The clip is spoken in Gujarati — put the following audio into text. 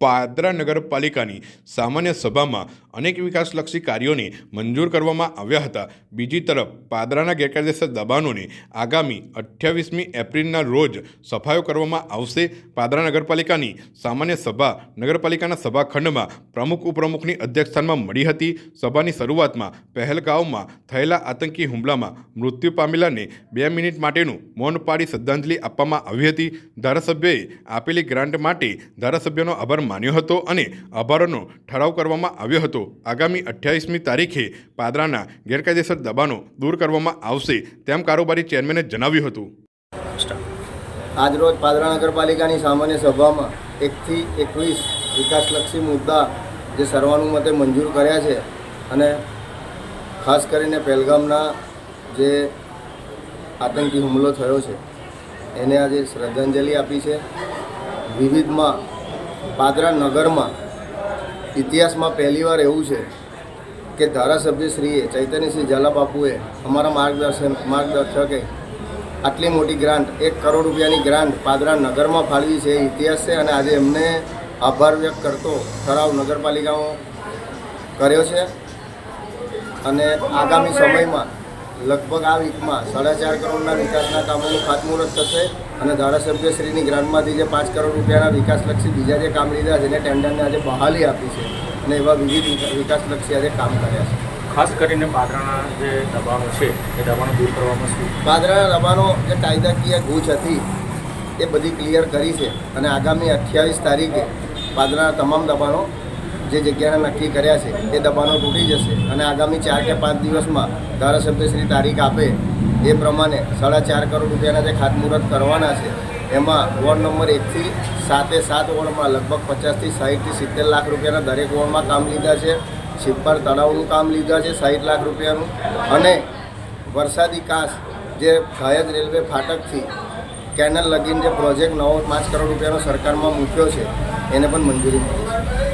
પાદરા નગરપાલિકાની સામાન્ય સભામાં અનેક વિકાસલક્ષી કાર્યોને મંજૂર કરવામાં આવ્યા હતા. બીજી તરફ, પાદરાના ગેરકાયદેસર દબાણોને આગામી અઠ્યાવીસમી એપ્રિલના રોજ સફાયો કરવામાં આવશે. પાદરા નગરપાલિકાની સામાન્ય સભા નગરપાલિકાના સભાખંડમાં પ્રમુખ ઉપપ્રમુખની અધ્યક્ષસ્થાનમાં મળી હતી. સભાની શરૂઆતમાં પહેલગાંવમાં થયેલા આતંકી હુમલામાં મૃત્યુ પામેલાને બે મિનિટ માટેનું મૌન પાડી શ્રદ્ધાંજલિ આપવામાં આવી હતી. ધારાસભ્યએ આપેલી ગ્રાન્ટ માટે ધારાસભ્યનો આભાર માન્યો હતો અને આભારનો ઠરાવ કરવામાં આવ્યો હતો. આગામી અઠ્યાવીસમી તારીખે પાદરાના ગેરકાયદેસર દબાણો દૂર કરવામાં આવશે તેમ કારોબારી ચેરમેને જણાવ્યું હતું. આજરોજ પાદરા નગરપાલિકાની સામાન્ય સભામાં એકથી એકવીસ વિકાસલક્ષી મુદ્દા જે સર્વાનુમતે મંજૂર કર્યા છે અને ખાસ કરીને પહેલગામના જે આતંકી હુમલો થયો છે, એને આજે શ્રદ્ધાંજલિ આપી છે. વિવિધમાં પાદરા નગરમાં ઇતિહાસમાં પહેલીવાર એવું છે કે ધારાસભ્યશ્રીએ ચૈતન્યસિંહ ઝાલાબાપુએ અમારા માર્ગદર્શન, માર્ગદર્શકે આટલી મોટી ગ્રાન્ટ, એક કરોડ રૂપિયાની ગ્રાન્ટ પાદરા નગરમાં ફાળવી છે. એ ઇતિહાસ છે અને આજે એમને આભાર વ્યક્ત કરતો ઠરાવ નગરપાલિકાઓ કર્યો છે. અને આગામી સમયમાં લગભગ આ વીકમાં સાડા ચાર કરોડના વિકાસના કામોનું ખાતમુહૂર્ત થશે. અને ધારાસભ્યશ્રીની ગ્રાન્ટમાંથી જે પાંચ કરોડ રૂપિયાના વિકાસલક્ષી બીજા જે કામ લીધા છે એને ટેન્ડરને આજે બહાલી આપી છે અને એવા વિવિધ વિકા- વિકાસલક્ષી આજે કામ કર્યા છે. ખાસ કરીને પાદરાના જે દબાણો છે એ દબાણો દૂર કરવામાં શું? પાદરાના દબાણો જે કાયદાકીય ગૂંચ હતી એ બધી ક્લિયર કરી છે અને આગામી અઠ્યાવીસ તારીખે પાદરાના તમામ દબાણો જે જગ્યાના નક્કી કર્યા છે એ દબાણો તૂટી જશે અને આગામી ચાર કે પાંચ દિવસમાં ધારાસભ્યશ્રી તારીખ આપે એ પ્રમાણે સાડા ચાર કરોડ રૂપિયાના જે ખાતમુહૂર્ત કરવાના છે, એમાં વોર્ડ નંબર એકથી સાતે સાત વોર્ડમાં લગભગ પચાસથી સાહીઠથી સિત્તેર લાખ રૂપિયાના દરેક વોર્ડમાં કામ લીધા છે. છિપ્પર તળાવનું કામ લીધા છે સાઠ લાખ રૂપિયાનું. અને વરસાદી કાશ જે ઘાયજ રેલવે ફાટકથી કેનલ લગીન જે પ્રોજેક્ટ નવો પાંચ કરોડ રૂપિયાનો સરકારમાં મૂક્યો છે, એને પણ મંજૂરી મળી છે.